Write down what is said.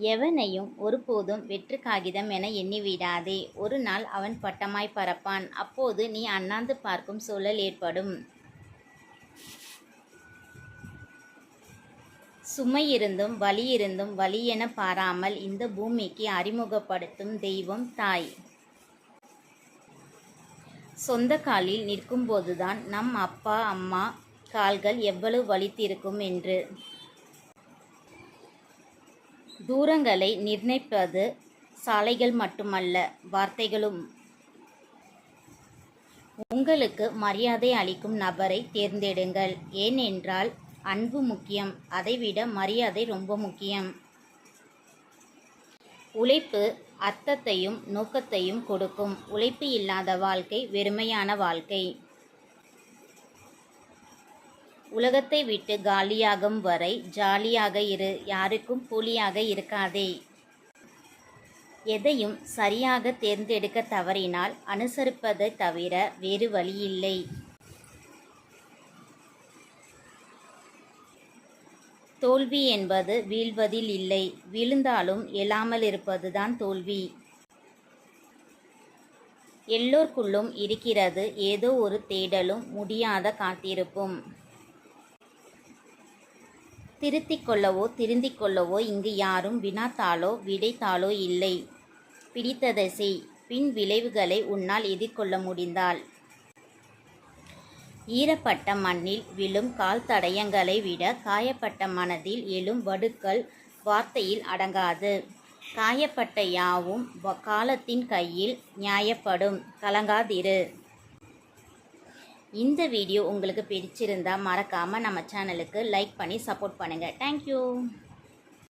எவனையும் ஒருபோதும் வெற்று காகிதம் என எண்ணிவிடாதே. ஒரு நாள் அவன் பட்டமாய் பறப்பான். அப்போது நீ அண்ணாந்து பார்க்கும் சூழல் ஏற்படும். சுமையிருந்தும் வலியிருந்தும் வலியென பாராமல் இந்த பூமிக்கு அறிமுகப்படுத்தும் தெய்வம் தாய். சொந்த காலில் நிற்கும்போதுதான் நம் அப்பா அம்மா கால்கள் எவ்வளவு வலித்திருக்கும் என்று. தூரங்களை நிர்ணயிப்பது சாலைகள் மட்டுமல்ல வார்த்தைகளும். உங்களுக்கு மரியாதை அளிக்கும் நபரை தேர்ந்தெடுங்கள். ஏனென்றால் அன்பு முக்கியம். அதைவிட மரியாதை ரொம்ப முக்கியம். உழைப்பு அர்த்தத்தையும் நோக்கத்தையும் கொடுக்கும். உழைப்பு இல்லாத வாழ்க்கை வெறுமையான வாழ்க்கை. உலகத்தை விட்டு காலியாகும் வரை ஜாலியாக இரு யாருக்கும் கூலியாக இருக்காதே. எதையும் சரியாக தேர்ந்தெடுக்க தவறினால் அனுசரிப்பதை தவிர வேறு வழியில்லை. தோல்வி என்பது வீழ்வதில் இல்லை. விழுந்தாலும் எழாமல் இருப்பதுதான் தோல்வி. எல்லோருக்குள்ளும் இருக்கிறது ஏதோ ஒரு தேடலும் முடியாத காத்திருப்பும். திருத்திக் கொள்ளவோ திருந்திக் கொள்ளவோ இங்கு யாரும் வினாத்தாளோ விடைத்தாளோ இல்லை. பிடித்ததை செய். பின் விளைவுகளை உன்னால் எதிர்கொள்ள முடிந்தால். ஈரப்பட்ட மண்ணில் விழும் கால் தடயங்களை விட காயப்பட்ட மனதில் எழும் வடுக்கள் வார்த்தையில் அடங்காது. காயப்பட்ட யாவும் வ- காலத்தின் கையில் நியாயப்படும். கலங்காதிரு. இந்த வீடியோ உங்களுக்கு பிடிச்சிருந்தா மறக்காமல் நம்ம சேனலுக்கு லைக் பண்ணி சப்போர்ட் பண்ணுங்கள் தேங்க்யூ